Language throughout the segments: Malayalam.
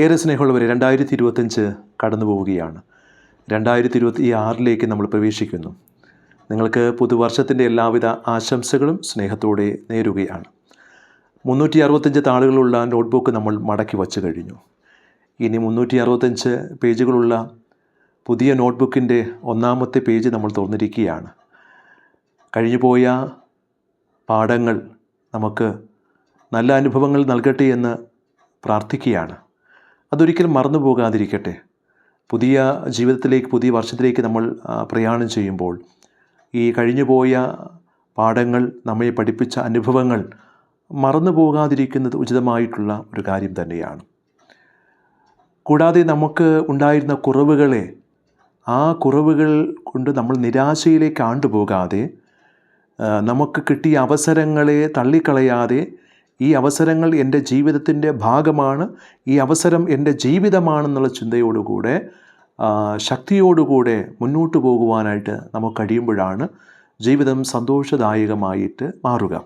ഏറെ സ്നേഹമുള്ളവർ രണ്ടായിരത്തി ഇരുപത്തഞ്ച് കടന്നു പോവുകയാണ് രണ്ടായിരത്തി ഇരുപത്തി ആറിലേക്ക് നമ്മൾ പ്രവേശിക്കുന്നു. നിങ്ങൾക്ക് പുതുവർഷത്തിന്റെ എല്ലാവിധ ആശംസകളും സ്നേഹത്തോടെ നേരുകയാണ്. മുന്നൂറ്റി അറുപത്തഞ്ച് താളുകളുള്ള നോട്ട്ബുക്ക് നമ്മൾ മടക്കി വച്ച് കഴിഞ്ഞു. ഇനി മുന്നൂറ്റി അറുപത്തഞ്ച് പേജുകളുള്ള പുതിയ നോട്ട്ബുക്കിന്റെ ഒന്നാമത്തെ പേജ് നമ്മൾ തുറന്നിരിക്കുകയാണ്. കഴിഞ്ഞുപോയ പാഠങ്ങൾ നമുക്ക് നല്ല അനുഭവങ്ങൾ നൽകട്ടെ എന്ന് പ്രാർത്ഥിക്കുകയാണ്. അതൊരിക്കലും മറന്നു പോകാതിരിക്കട്ടെ. പുതിയ ജീവിതത്തിലേക്ക് പുതിയ വർഷത്തിലേക്ക് നമ്മൾ പ്രയാണം ചെയ്യുമ്പോൾ ഈ കഴിഞ്ഞുപോയ പാഠങ്ങൾ നമ്മെ പഠിപ്പിച്ച അനുഭവങ്ങൾ മറന്നു പോകാതിരിക്കുന്നത് ഉചിതമായിട്ടുള്ള ഒരു കാര്യം തന്നെയാണ്. കൂടാതെ നമുക്ക് ഉണ്ടായിരുന്ന കുറവുകളെ ആ കുറവുകൾ കൊണ്ട് നമ്മൾ നിരാശയിലേക്ക് ആണ്ടുപോകാതെ നമുക്ക് കിട്ടിയ അവസരങ്ങളെ തള്ളിക്കളയാതെ ഈ അവസരങ്ങൾ എന്റെ ജീവിതത്തിന്റെ ഭാഗമാണ് ഈ അവസരം എന്റെ ജീവിതമാണെന്നുള്ള ചിന്തയോടുകൂടെ ശക്തിയോടുകൂടെ മുന്നോട്ട് പോകുവാനായിട്ട് നമുക്ക് കഴിയുമ്പോഴാണ് ജീവിതം സന്തോഷദായകമായിട്ട് മാറുക.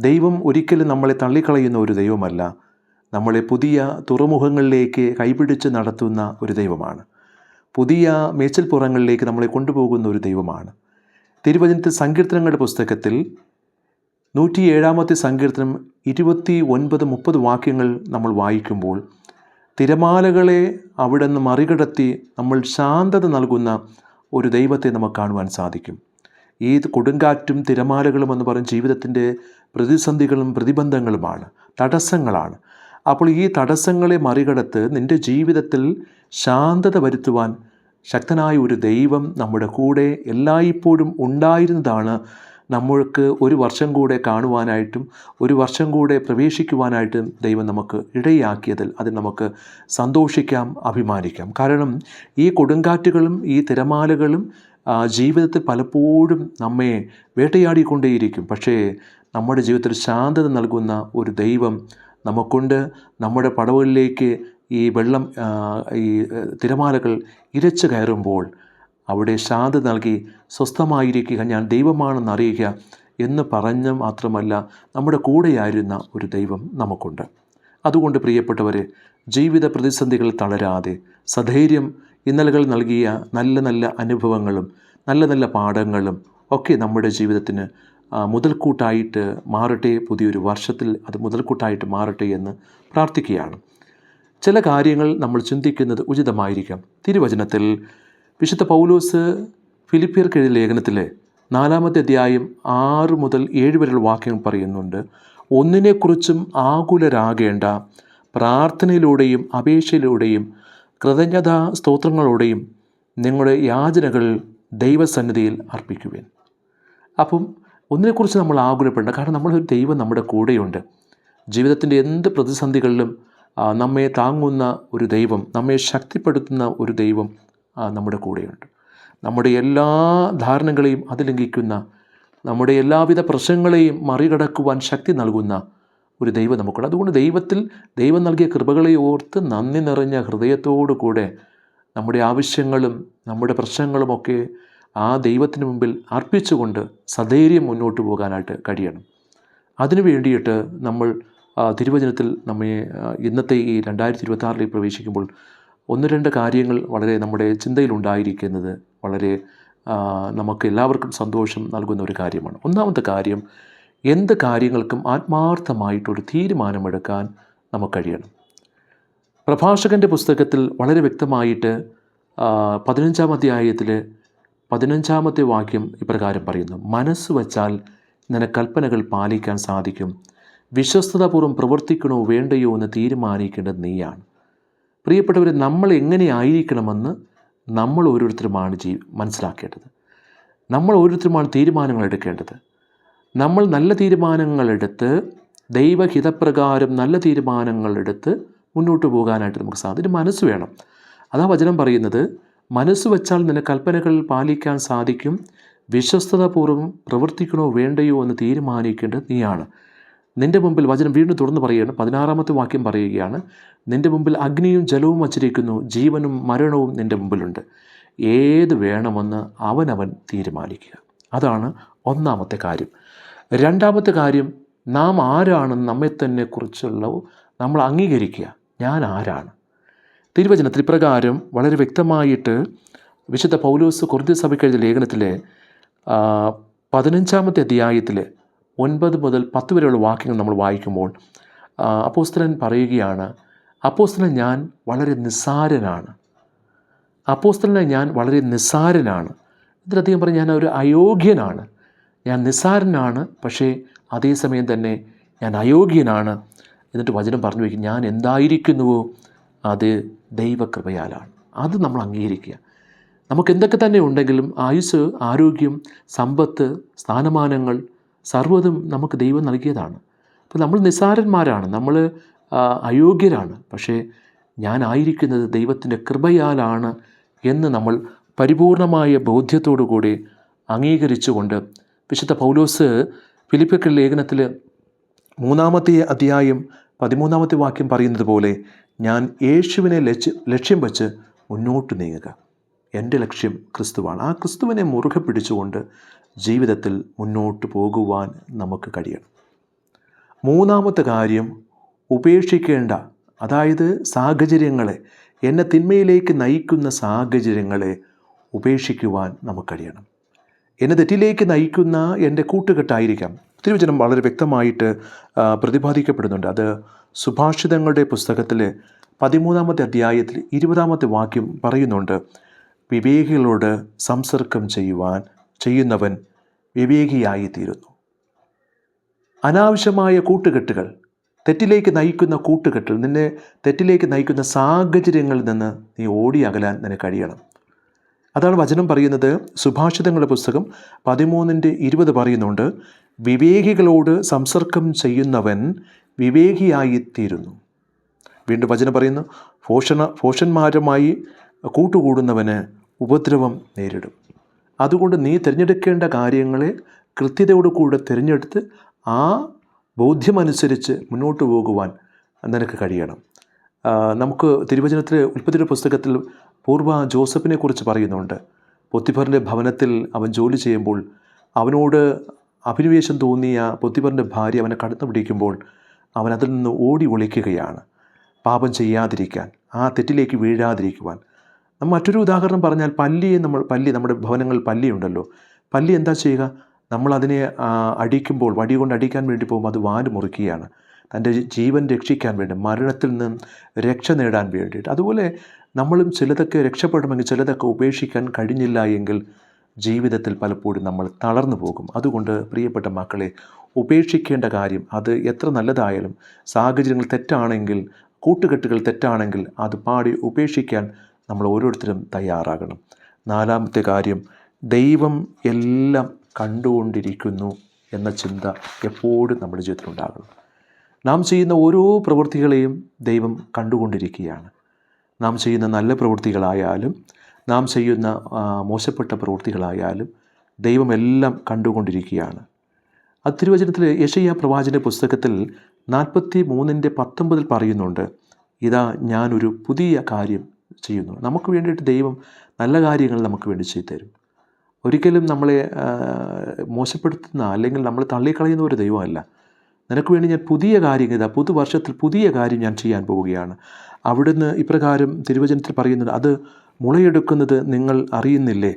ദൈവം ഒരിക്കലും നമ്മളെ തള്ളിക്കളയുന്ന ഒരു ദൈവമല്ല. നമ്മളെ പുതിയ തുറമുഖങ്ങളിലേക്ക് കൈപിടിച്ച് നടത്തുന്ന ഒരു ദൈവമാണ്. പുതിയ മേച്ചിൽപ്പുറങ്ങളിലേക്ക് നമ്മളെ കൊണ്ടുപോകുന്ന ഒരു ദൈവമാണ്. തിരുവചനത്തിൽ സങ്കീർത്തനങ്ങളുടെ പുസ്തകത്തിൽ നൂറ്റി ഏഴാമത്തെ സങ്കീർത്തനം ഇരുപത്തി ഒൻപത് മുപ്പത് വാക്യങ്ങൾ നമ്മൾ വായിക്കുമ്പോൾ തിരമാലകളെ അവിടെ നിന്ന് മറികടത്തി നമ്മൾ ശാന്തത നൽകുന്ന ഒരു ദൈവത്തെ നമുക്ക് കാണുവാൻ സാധിക്കും. ഈ കൊടുങ്കാറ്റും തിരമാലകളും എന്ന് പറയും ജീവിതത്തിന്റെ പ്രതിസന്ധികളും പ്രതിബന്ധങ്ങളുമാണ് തടസ്സങ്ങളാണ്. അപ്പോൾ ഈ തടസ്സങ്ങളെ മറികടത്ത് നിന്റെ ജീവിതത്തിൽ ശാന്തത വരുത്തുവാൻ ശക്തനായ ഒരു ദൈവം നമ്മുടെ കൂടെ എല്ലായ്പ്പോഴും ഉണ്ടായിരുന്നതാണ് നമ്മൾക്ക് ഒരു വർഷം കൂടെ കാണുവാനായിട്ടും ഒരു വർഷം കൂടെ പ്രവേശിക്കുവാനായിട്ടും ദൈവം നമുക്ക് ഇടയാക്കിയതിൽ അതിൽ നമുക്ക് സന്തോഷിക്കാം അഭിമാനിക്കാം. കാരണം ഈ കൊടുങ്കാറ്റുകളും ഈ തിരമാലകളും ജീവിതത്തിൽ പലപ്പോഴും നമ്മെ വേട്ടയാടിക്കൊണ്ടേയിരിക്കും. പക്ഷേ നമ്മുടെ ജീവിതത്തിൽ ശാന്തത നൽകുന്ന ഒരു ദൈവം നമുക്കുണ്ട്. നമ്മുടെ പടവുകളിലേക്ക് ഈ വെള്ളം ഈ തിരമാലകൾ ഇരച്ചു കയറുമ്പോൾ അവിടെ ശാന്തി നൽകി സ്വസ്ഥമായിരിക്കുക ഞാൻ ദൈവമാണെന്ന് അറിയുക എന്ന് പറഞ്ഞ മാത്രമല്ല നമ്മുടെ കൂടെയായിരുന്ന ഒരു ദൈവം നമുക്കുണ്ട്. അതുകൊണ്ട് പ്രിയപ്പെട്ടവരെ ജീവിത പ്രതിസന്ധികൾ തളരാതെ സധൈര്യം ഇന്നലകൾ നൽകിയ നല്ല നല്ല അനുഭവങ്ങളും നല്ല നല്ല പാഠങ്ങളും ഒക്കെ നമ്മുടെ ജീവിതത്തിന് മുതൽക്കൂട്ടായിട്ട് മാറട്ടെ പുതിയൊരു വർഷത്തിൽ അത് മുതൽക്കൂട്ടായിട്ട് മാറട്ടെ എന്ന് പ്രാർത്ഥിക്കുകയാണ്. ചില കാര്യങ്ങൾ നമ്മൾ ചിന്തിക്കുന്നത് ഉചിതമായിരിക്കാം. തിരുവചനത്തിൽ വിശുദ്ധ പൗലോസ് ഫിലിപ്പിയർക്കെഴുതിയ ലേഖനത്തിലെ നാലാമത്തെ അധ്യായം ആറ് മുതൽ ഏഴ് വരെയുള്ള വാക്യങ്ങൾ പറയുന്നുണ്ട് ഒന്നിനെക്കുറിച്ചും ആകുലരാകേണ്ട പ്രാർത്ഥനയിലൂടെയും അപേക്ഷയിലൂടെയും കൃതജ്ഞതാ സ്തോത്രങ്ങളോടെയും നിങ്ങളുടെ യാചനകൾ ദൈവസന്നിധിയിൽ അർപ്പിക്കുവേൻ. അപ്പം ഒന്നിനെക്കുറിച്ച് നമ്മൾ ആകുലപ്പെടേണ്ട കാരണം നമ്മളൊരു ദൈവം നമ്മുടെ കൂടെയുണ്ട്. ജീവിതത്തിന്റെ എന്ത് പ്രതിസന്ധികളിലും നമ്മെ താങ്ങുന്ന ഒരു ദൈവം നമ്മെ ശക്തിപ്പെടുത്തുന്ന ഒരു ദൈവം നമ്മുടെ കൂടെയുണ്ട്. നമ്മുടെ എല്ലാ ധാരണകളെയും അതിലംഘിക്കുന്ന നമ്മുടെ എല്ലാവിധ പ്രശ്നങ്ങളെയും മറികടക്കുവാൻ ശക്തി നൽകുന്ന ഒരു ദൈവം നമുക്കുണ്ട്. അതുകൊണ്ട് ദൈവത്തിൽ ദൈവം നൽകിയ കൃപകളെ ഓർത്ത് നന്ദി നിറഞ്ഞ ഹൃദയത്തോടു കൂടെ നമ്മുടെ ആവശ്യങ്ങളും നമ്മുടെ പ്രശ്നങ്ങളുമൊക്കെ ആ ദൈവത്തിന് മുമ്പിൽ അർപ്പിച്ചുകൊണ്ട് സധൈര്യം മുന്നോട്ട് പോകാനായിട്ട് കഴിയണം. അതിനു വേണ്ടിയിട്ട് നമ്മൾ തിരുവചനത്തിൽ നമ്മെ ഇന്നത്തെ ഈ രണ്ടായിരത്തി ഇരുപത്തി പ്രവേശിക്കുമ്പോൾ ഒന്ന് രണ്ട് കാര്യങ്ങൾ വളരെ നമ്മുടെ ചിന്തയിലുണ്ടായിരിക്കുന്നത് വളരെ നമുക്ക് എല്ലാവർക്കും സന്തോഷം നൽകുന്ന ഒരു കാര്യമാണ്. ഒന്നാമത്തെ കാര്യം എന്ത് കാര്യങ്ങൾക്കും ആത്മാർത്ഥമായിട്ടൊരു തീരുമാനമെടുക്കാൻ നമുക്ക് കഴിയണം. പ്രഭാഷകന്റെ പുസ്തകത്തിൽ വളരെ വ്യക്തമായിട്ട് പതിനഞ്ചാം അധ്യായത്തിൽ പതിനഞ്ചാമത്തെ വാക്യം ഇപ്രകാരം പറയുന്നു. മനസ്സ് വച്ചാൽ നിനക്ക് കൽപ്പനകൾ പാലിക്കാൻ സാധിക്കും. വിശ്വസ്തതാപൂർവം പ്രവർത്തിക്കണോ വേണ്ടയോ എന്ന് തീരുമാനിക്കേണ്ടത് നീയാണ്. പ്രിയപ്പെട്ടവരെ നമ്മൾ എങ്ങനെയായിരിക്കണമെന്ന് നമ്മൾ ഓരോരുത്തരുമാണ് ജീ മനസ്സിലാക്കേണ്ടത്. നമ്മൾ ഓരോരുത്തരുമാണ് തീരുമാനങ്ങൾ എടുക്കേണ്ടത്. നമ്മൾ നല്ല തീരുമാനങ്ങളെടുത്ത് ദൈവഹിതപ്രകാരം നല്ല തീരുമാനങ്ങളെടുത്ത് മുന്നോട്ട് പോകാനായിട്ട് നമുക്ക് സാധിക്കും. മനസ്സ് വേണം. അതാ വചനം പറയുന്നത് മനസ്സ് വെച്ചാൽ നിന്നെ കൽപ്പനകൾ പാലിക്കാൻ സാധിക്കും. വിശ്വസ്തതാപൂർവം പ്രവർത്തിക്കണോ വേണ്ടയോ എന്ന് തീരുമാനിക്കേണ്ടത് നീയാണ്. നിന്റെ മുമ്പിൽ വചനം വീണ്ടും തുറന്ന് പറയുകയാണ് പതിനാറാമത്തെ വാക്യം പറയുകയാണ് നിന്റെ മുമ്പിൽ അഗ്നിയും ജലവും വച്ചിരിക്കുന്നു ജീവനും മരണവും നിന്റെ മുമ്പിലുണ്ട്. ഏത് വേണമെന്ന് അവനവൻ തീരുമാനിക്കുക. അതാണ് ഒന്നാമത്തെ കാര്യം. രണ്ടാമത്തെ കാര്യം നാം ആരാണെന്ന് നമ്മെ തന്നെ കുറിച്ചുള്ള നമ്മൾ അംഗീകരിക്കുക. ഞാൻ ആരാണ്? തിരുവചനത്തിൽ ഇപ്രകാരം വളരെ വ്യക്തമായിട്ട് വിശുദ്ധ പൗലോസ് കുറുതി സഭയ്ക്ക് എഴുതിയ ലേഖനത്തിലെ പതിനഞ്ചാമത്തെ അധ്യായത്തിൽ ഒൻപത് മുതൽ പത്ത് വരെയുള്ള വാക്യങ്ങൾ നമ്മൾ വായിക്കുമ്പോൾ അപ്പോസ്തലൻ പറയുകയാണ് അപ്പോസ്തലൻ ഞാൻ വളരെ നിസ്സാരനാണ്. അപ്പോസ്തലനെ ഞാൻ വളരെ നിസ്സാരനാണ്. ഇതിലധികം പറഞ്ഞ് ഞാൻ ഒരു അയോഗ്യനാണ്. ഞാൻ നിസ്സാരനാണ് പക്ഷേ അതേസമയം തന്നെ ഞാൻ അയോഗ്യനാണ്. എന്നിട്ട് വചനം പറഞ്ഞു വയ്ക്കും ഞാൻ എന്തായിരിക്കുന്നുവോ അത് ദൈവകൃപയാലാണ്. അത് നമ്മൾ അംഗീകരിക്കുക. നമുക്ക് എന്തൊക്കെ തന്നെ ഉണ്ടെങ്കിലും ആയുസ് ആരോഗ്യം സമ്പത്ത് സ്ഥാനമാനങ്ങൾ സർവതും നമുക്ക് ദൈവം നൽകിയതാണ്. അപ്പോൾ നമ്മൾ നിസാരന്മാരാണ് നമ്മൾ അയോഗ്യരാണ്. പക്ഷേ ഞാനായിരിക്കുന്നത് ദൈവത്തിന്റെ കൃപയാലാണ് എന്ന് നമ്മൾ പരിപൂർണമായ ബോധ്യത്തോടു കൂടി അംഗീകരിച്ചുകൊണ്ട് വിശുദ്ധ പൗലോസ് ഫിലിപ്പിക്കൽ ലേഖനത്തിൽ മൂന്നാമത്തെ അധ്യായം പതിമൂന്നാമത്തെ വാക്യം പറയുന്നത് പോലെ ഞാൻ യേശുവിനെ ലക്ഷ്യം ലക്ഷ്യം വച്ച് മുന്നോട്ട് നീങ്ങുക. എന്റെ ലക്ഷ്യം ക്രിസ്തുവാണ്. ആ ക്രിസ്തുവിനെ മുറുകെ പിടിച്ചുകൊണ്ട് ജീവിതത്തിൽ മുന്നോട്ട് പോകുവാൻ നമുക്ക് കഴിയണം. മൂന്നാമത്തെ കാര്യം ഉപേക്ഷിക്കേണ്ട അതായത് സാഹചര്യങ്ങളെ എന്നെ തിന്മയിലേക്ക് നയിക്കുന്ന സാഹചര്യങ്ങളെ ഉപേക്ഷിക്കുവാൻ നമുക്ക് കഴിയണം. എന്നെ തെറ്റിലേക്ക് നയിക്കുന്ന എന്റെ കൂട്ടുകെട്ടായിരിക്കാം. തിരുവചനം വളരെ വ്യക്തമായിട്ട് പ്രതിപാദിക്കപ്പെടുന്നുണ്ട്. അത് സുഭാഷിതങ്ങളുടെ പുസ്തകത്തിൽ പതിമൂന്നാമത്തെ അധ്യായത്തിൽ ഇരുപതാമത്തെ വാക്യം പറയുന്നുണ്ട്. വിവേകികളോട് സംസർഗം ചെയ്യുവാൻ ചെയ്യുന്നവൻ വിവേകിയായിത്തീരുന്നു. അനാവശ്യമായ കൂട്ടുകെട്ടുകൾ തെറ്റിലേക്ക് നയിക്കുന്ന കൂട്ടുകെട്ടിൽ നിന്നെ തെറ്റിലേക്ക് നയിക്കുന്ന സാഹചര്യങ്ങളിൽ നിന്ന് നീ ഓടി അകലാൻ നിനക്ക് കഴിയണം. അതാണ് വചനം പറയുന്നത്. സുഭാഷിതങ്ങളുടെ പുസ്തകം പതിമൂന്നിന്റെ ഇരുപത് പറയുന്നുണ്ട് വിവേകികളോട് സംസർഗം ചെയ്യുന്നവൻ വിവേകിയായിത്തീരുന്നു. വീണ്ടും വചനം പറയുന്നു ഫോഷണ ഫോഷന്മാരുമായി കൂട്ടുകൂടുന്നവന് ഉപദ്രവം നേരിടും. അതുകൊണ്ട് നീ തിരഞ്ഞെടുക്കേണ്ട കാര്യങ്ങളെ കൃത്യതയോടുകൂടെ തിരഞ്ഞെടുത്ത് ആ ബോധ്യമനുസരിച്ച് മുന്നോട്ട് പോകുവാൻ നിനക്ക് കഴിയണം. നമുക്ക് തിരുവചനത്തിൽ ഉൽപ്പത്തിയുടെ പുസ്തകത്തിൽ പൂർവ ജോസഫിനെ കുറിച്ച് പറയുന്നുണ്ട്. പൊത്തിഫറിന്റെ ഭവനത്തിൽ അവൻ ജോലി ചെയ്യുമ്പോൾ അവനോട് അഭിനിവേശം തോന്നിയ പൊത്തിഫറിന്റെ ഭാര്യ അവനെ കടന്നു പിടിക്കുമ്പോൾ അവൻ അതിൽ നിന്ന് ഓടി ഒളിക്കുകയാണ്. പാപം ചെയ്യാതിരിക്കാൻ ആ തെറ്റിലേക്ക് വീഴാതിരിക്കുവാൻ. മറ്റൊരു ഉദാഹരണം പറഞ്ഞാൽ പല്ലിയെ നമ്മൾ പല്ലി നമ്മുടെ ഭവനങ്ങളിൽ പല്ലിയുണ്ടല്ലോ. പല്ലി എന്താ ചെയ്യുക? നമ്മൾ അതിനെ അടിക്കുമ്പോൾ വടി കൊണ്ട് അടിക്കാൻ വേണ്ടി പോകുമ്പോൾ അത് വാൽ മുറിക്കുകയാണ്. തന്റെ ജീവൻ രക്ഷിക്കാൻ വേണ്ടി മരണത്തിൽ നിന്നും രക്ഷ നേടാൻ വേണ്ടിയിട്ട്. അതുപോലെ നമ്മളും ചിലതൊക്കെ രക്ഷപ്പെടുമെങ്കിൽ ചിലതൊക്കെ ഉപേക്ഷിക്കാൻ കഴിഞ്ഞില്ല എങ്കിൽ ജീവിതത്തിൽ പലപ്പോഴും നമ്മൾ തളർന്നു പോകും. അതുകൊണ്ട് പ്രിയപ്പെട്ട മക്കളെ ഉപേക്ഷിക്കേണ്ട കാര്യം അത് എത്ര നല്ലതായാലും സാഹചര്യങ്ങൾ തെറ്റാണെങ്കിൽ കൂട്ടുകെട്ടുകൾ തെറ്റാണെങ്കിൽ അത് പാടി ഉപേക്ഷിക്കാൻ നമ്മൾ ഓരോരുത്തരും തയ്യാറാകണം. നാലാമത്തെ കാര്യം ദൈവം എല്ലാം കണ്ടുകൊണ്ടിരിക്കുന്നു എന്ന ചിന്ത എപ്പോഴും നമ്മുടെ ജീവിതത്തിൽ ഉണ്ടാകണം. നാം ചെയ്യുന്ന ഓരോ പ്രവൃത്തികളെയും ദൈവം കണ്ടുകൊണ്ടിരിക്കുകയാണ്. നാം ചെയ്യുന്ന നല്ല പ്രവൃത്തികളായാലും നാം ചെയ്യുന്ന മോശപ്പെട്ട പ്രവൃത്തികളായാലും ദൈവം എല്ലാം കണ്ടുകൊണ്ടിരിക്കുകയാണ്. അത്തിരുവചനത്തിൽ യശയ്യ പ്രവാചന്റെ പുസ്തകത്തിൽ നാൽപ്പത്തി മൂന്നിന്റെ പത്തൊമ്പതിൽ പറയുന്നുണ്ട് ഇതാ ഞാനൊരു പുതിയ കാര്യം ചെയ്യുന്നു. നമുക്ക് വേണ്ടിയിട്ട് ദൈവം നല്ല കാര്യങ്ങൾ നമുക്ക് വേണ്ടി ചെയ്തു തരും ഒരിക്കലും നമ്മളെ മോശപ്പെടുത്തുന്ന അല്ലെങ്കിൽ നമ്മൾ തള്ളിക്കളയുന്ന ഒരു ദൈവമല്ല. നിനക്ക് വേണ്ടി ഞാൻ പുതിയ കാര്യം ഇതാ പുതുവർഷത്തിൽ പുതിയ കാര്യം ഞാൻ ചെയ്യാൻ പോവുകയാണ്. അവിടുന്ന് ഇപ്രകാരം തിരുവചനത്തിൽ പറയുന്നത് അത് മുളയെടുക്കുന്നത് നിങ്ങൾ അറിയുന്നില്ലേ?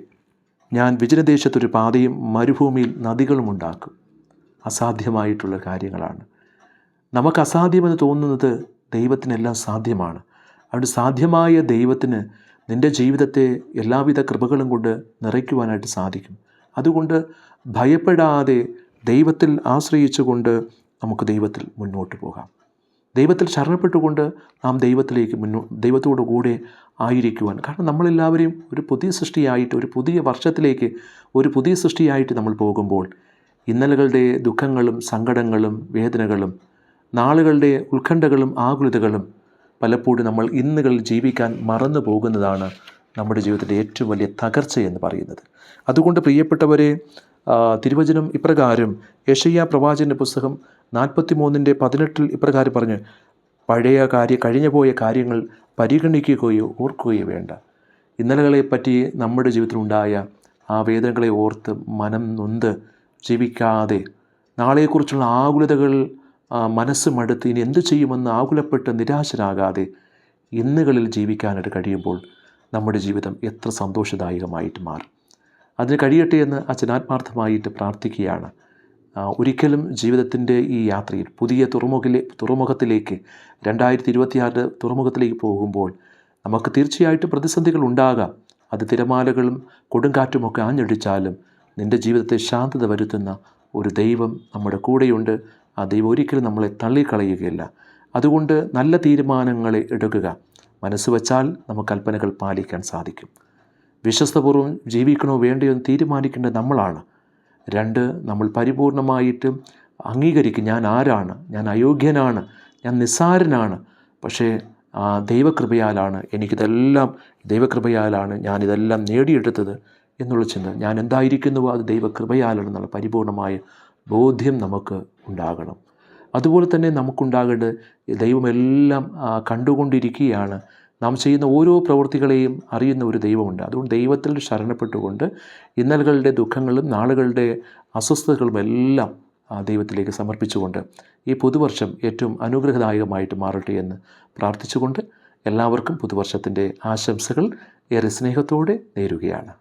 ഞാൻ വിജനദേശത്തൊരു പാതയും മരുഭൂമിയിൽ നദികളും ഉണ്ടാക്കും. അസാധ്യമായിട്ടുള്ള കാര്യങ്ങളാണ്. നമുക്ക് അസാധ്യമെന്ന് തോന്നുന്നത് ദൈവത്തിനെല്ലാം സാധ്യമാണ്. അതുകൊണ്ട് സാധ്യമായ ദൈവത്തിന് നിന്റെ ജീവിതത്തെ എല്ലാവിധ കൃപകളും കൊണ്ട് നിറയ്ക്കുവാനായിട്ട് സാധിക്കും. അതുകൊണ്ട് ഭയപ്പെടാതെ ദൈവത്തിൽ ആശ്രയിച്ചുകൊണ്ട് നമുക്ക് ദൈവത്തിൽ മുന്നോട്ട് പോകാം. ദൈവത്തിൽ ശരണപ്പെട്ടുകൊണ്ട് നാം ദൈവത്തിലേക്ക് മുന്നോ ദൈവത്തോടു കൂടെ ആയിരിക്കുവാൻ. കാരണം നമ്മളെല്ലാവരെയും ഒരു പുതിയ സൃഷ്ടിയായിട്ട് ഒരു പുതിയ വർഷത്തിലേക്ക് ഒരു പുതിയ സൃഷ്ടിയായിട്ട് നമ്മൾ പോകുമ്പോൾ ഇന്നലകളുടെ ദുഃഖങ്ങളും സങ്കടങ്ങളും വേദനകളും നാളുകളുടെ ഉത്കണ്ഠകളും ആകുലതകളും പലപ്പോഴും നമ്മൾ ഇന്നുകളിൽ ജീവിക്കാൻ മറന്നു പോകുന്നതാണ് നമ്മുടെ ജീവിതത്തിന്റെ ഏറ്റവും വലിയ തകർച്ച എന്ന് പറയുന്നത്. അതുകൊണ്ട് പ്രിയപ്പെട്ടവരെ തിരുവചനം ഇപ്രകാരം യഷയ്യ പ്രവാചന്റെ പുസ്തകം നാൽപ്പത്തി മൂന്നിന്റെ പതിനെട്ടിൽ ഇപ്രകാരം പറഞ്ഞ് പഴയ കാര്യ കഴിഞ്ഞു പോയ കാര്യങ്ങൾ പരിഗണിക്കുകയോ ഓർക്കുകയോ വേണ്ട. ഇന്നലകളെപ്പറ്റി നമ്മുടെ ജീവിതത്തിലുണ്ടായ ആ വേദനകളെ ഓർത്ത് മനം നൊന്ത് ജീവിക്കാതെ നാളെക്കുറിച്ചുള്ള ആകുലതകൾ മനസ്സ് മടുത്ത് ഇനി എന്തു ചെയ്യുമെന്ന് ആകുലപ്പെട്ട് നിരാശരാകാതെ ഇന്നുകളിൽ ജീവിക്കാനായിട്ട് കഴിയുമ്പോൾ നമ്മുടെ ജീവിതം എത്ര സന്തോഷദായകമായിട്ട് മാറും. അതിന് കഴിയട്ടെ എന്ന് അച്ഛൻ ആത്മാർത്ഥമായിട്ട് പ്രാർത്ഥിക്കുകയാണ്. ഒരിക്കലും ജീവിതത്തിന്റെ ഈ യാത്രയിൽ പുതിയ തുറമുഖിലെ തുറമുഖത്തിലേക്ക് രണ്ടായിരത്തി ഇരുപത്തിയാറ് തുറമുഖത്തിലേക്ക് പോകുമ്പോൾ നമുക്ക് തീർച്ചയായിട്ടും പ്രതിസന്ധികൾ ഉണ്ടാകാം. അത് തിരമാലകളും കൊടുങ്കാറ്റുമൊക്കെ ആഞ്ഞടിച്ചാലും നിന്റെ ജീവിതത്തെ ശാന്തത വരുത്തുന്ന ഒരു ദൈവം നമ്മുടെ കൂടെയുണ്ട്. ദൈവം ഒരിക്കലും നമ്മളെ തള്ളിക്കളയുകയില്ല. അതുകൊണ്ട് നല്ല തീരുമാനങ്ങളെ എടുക്കുക. മനസ്സ് വച്ചാൽ നമുക്ക് കൽപ്പനകൾ പാലിക്കാൻ സാധിക്കും. വിശ്വസ്തപൂർവം ജീവിക്കണോ വേണ്ടയോ എന്ന് തീരുമാനിക്കേണ്ടത് നമ്മളാണ്. രണ്ട് നമ്മൾ പരിപൂർണമായിട്ടും അംഗീകരിക്കും ഞാൻ ആരാണ് ഞാൻ അയോഗ്യനാണ് ഞാൻ നിസ്സാരനാണ്. പക്ഷേ ദൈവകൃപയാലാണ് എനിക്കിതെല്ലാം ദൈവകൃപയാലാണ് ഞാനിതെല്ലാം നേടിയെടുത്തത് എന്നുള്ള ചിന്ത. ഞാൻ എന്തായിരിക്കുന്നുവോ അത് ദൈവകൃപയാലാണ് ദൈവകൃപയാലാണെന്നുള്ള പരിപൂർണമായ ബോധ്യം നമുക്ക് ഉണ്ടാകണം. അതുപോലെ തന്നെ നമുക്കുണ്ടാകേണ്ടത് ദൈവമെല്ലാം കണ്ടുകൊണ്ടിരിക്കുകയാണ്. നാം ചെയ്യുന്ന ഓരോ പ്രവൃത്തികളെയും അറിയുന്ന ഒരു ദൈവമുണ്ട്. അതുകൊണ്ട് ദൈവത്തിൽ ശരണപ്പെട്ടുകൊണ്ട് ഇന്നലുകളുടെ ദുഃഖങ്ങളും നാളുകളുടെ അസ്വസ്ഥതകളും എല്ലാം ദൈവത്തിലേക്ക് സമർപ്പിച്ചുകൊണ്ട് ഈ പുതുവർഷം ഏറ്റവും അനുഗ്രഹദായകമായിട്ട് മാറട്ടെ എന്ന് പ്രാർത്ഥിച്ചുകൊണ്ട് എല്ലാവർക്കും പുതുവർഷത്തിന്റെ ആശംസകൾ ഏറെ സ്നേഹത്തോടെ നേരുകയാണ്.